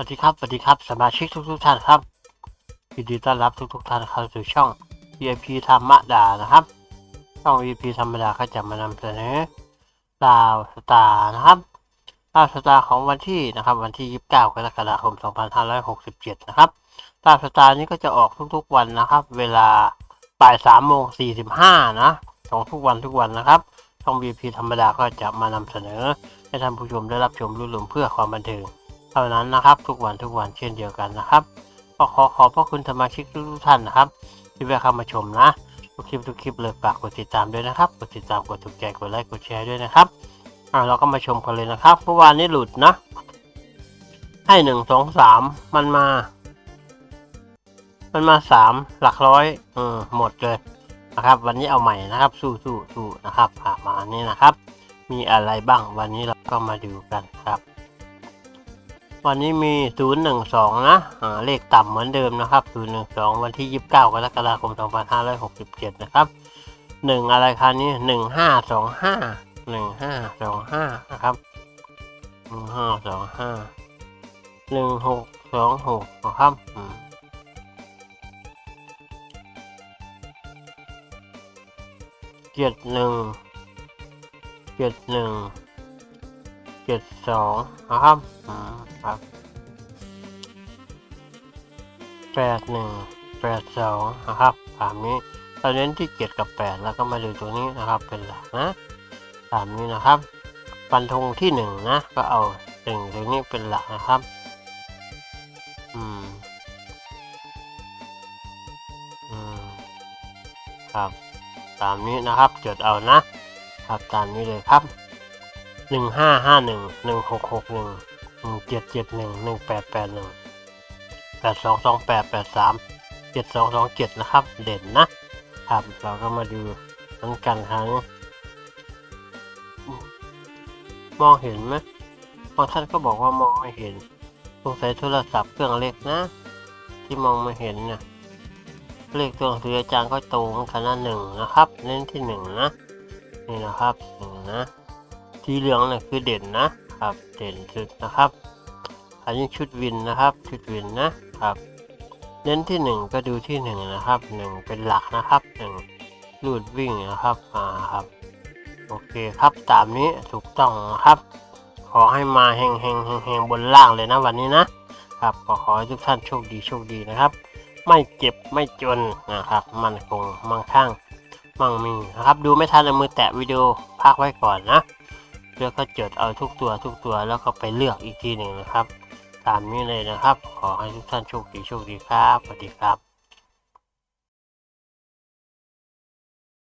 สวัสดีครับสวัสดีครับสมาชิกทุกทุกท่านครับยินดีต้อนรับทุกทุกท่านเข้าสู่ช่อง VIP ธรรมดานะครับ ช่อง VIP ธรรมดาก็จะมานำเสนอดาวสตาร์นะครับดาวสตาร์ของวันที่นะครับ วันที่ 29 กรกฎาคม 2567 นะครับดาวสตาร์นี้ก็จะออกทุกๆวันนะครับ เวลาบ่าย3โมง45นะของทุกวันทุกวันนะครับ ช่อง VIP ธรรมดาก็จะมานำเสนอให้ท่านผู้ชมได้รับชมรุ่นหลมเพื่อความบันเทิง เท่านั้นนะครับ ทุกวันทุกวันเช่นเดียวกันนะครับก็ขอขอบพระคุณสมาชิกทุกท่านนะครับ ที่แวะเข้ามาชมนะทุกคลิปทุกคลิปเลยฝากกดติดตามด้วยนะครับกดติดตามกดถูกใจกดไลค์กดแชร์ด้วยนะครับอ่าเราก็มาชมกันเลยนะครับเมื่อวานนี้หลุดนะ ให้หนึ่งสองสามมันมา มันมาสามหลักร้อยเอืมหมดเลยนะครับ วันนี้เอาใหม่นะครับ สู้สู้สู้นะครับผ่ามานี่นะครับ มีอะไรบ้างวันนี้เราก็มาดูกันครับ วันนี้มี 012 นะอ่าเลขต่ำเหมือนเดิมนะครับ 012 วันที่ 29 กรกฎาคม 2567 นะครับ 1 อะไรคันนี้ 1525 1525 นะครับ 1525 1626 นะครับเจ็ดหนึ่งเจ็ดหนึ่ง เจ็ดสองนะครับอืมครับแปดหนึ่งแปดสองนะครับตามนี้เราเน้นที่เจ็ดกับแปดแล้วก็มาดูตัวนี้นะครับเป็นหลักนะตามนี้นะครับฟันธงที่หนึ่งนะก็เอาหนึ่งตัวนี้เป็นหลักนะครับอืมอืมครับตามนี้นะครับจดเอานะครับตามนี้เลยครับ หนึ่งห้าห้าหนึ่งหนึ่งหกหกหนึ่งหนึ่งเจ็ดเจ็ดหนึ่งหนึ่งแปดแปดหนึ่งแปดสองสองแปดแปดสามเจ็ดสองสองเจ็ดนะครับ เด่นนะครับเราก็มาดูนั้นกันครั้งมองเห็นไหมบางท่านก็บอกว่ามองไม่เห็นสงสัยโทรศัพท์เครื่องเล็กนะ ที่มองไม่เห็นเนี่ยเลขตัวหนังสืออาจารย์ก็ตรงกันนะหนึ่งนะครับ เน้นที่หนึ่งนะ นี่นะครับหนึ่งนะ สีเหลืองเนี่ยคือเด่นนะครับ เด่นสุดนะครับ อันนี้ชุดวินนะครับ ชุดวินนะครับ เน้นที่หนึ่งก็ดูที่หนึ่งนะครับหนึ่งเป็นหลักนะครับหนึ่งลูดวิ่งนะครับอ่าครับ โอเคครับตามนี้ถูกต้องนะครับ ขอให้มาเฮงเฮงเฮงเฮงบนล่างเลยนะวันนี้นะครับขอขอให้ทุกท่านโชคดีโชคดีนะครับ ไม่เจ็บไม่จนนะครับ มันคงมั่งคั่งมั่งมีนะครับ ดูไม่ทันเอามือแตะวิดีโอพักไว้ก่อนนะ แล้วก็จดเอาทุกตัวทุกตัวแล้วก็ไปเลือกอีกทีหนึ่งนะครับ ตามนี้เลยนะครับ ขอให้ทุกท่านโชคดีโชคดีครับสวัสดีครับ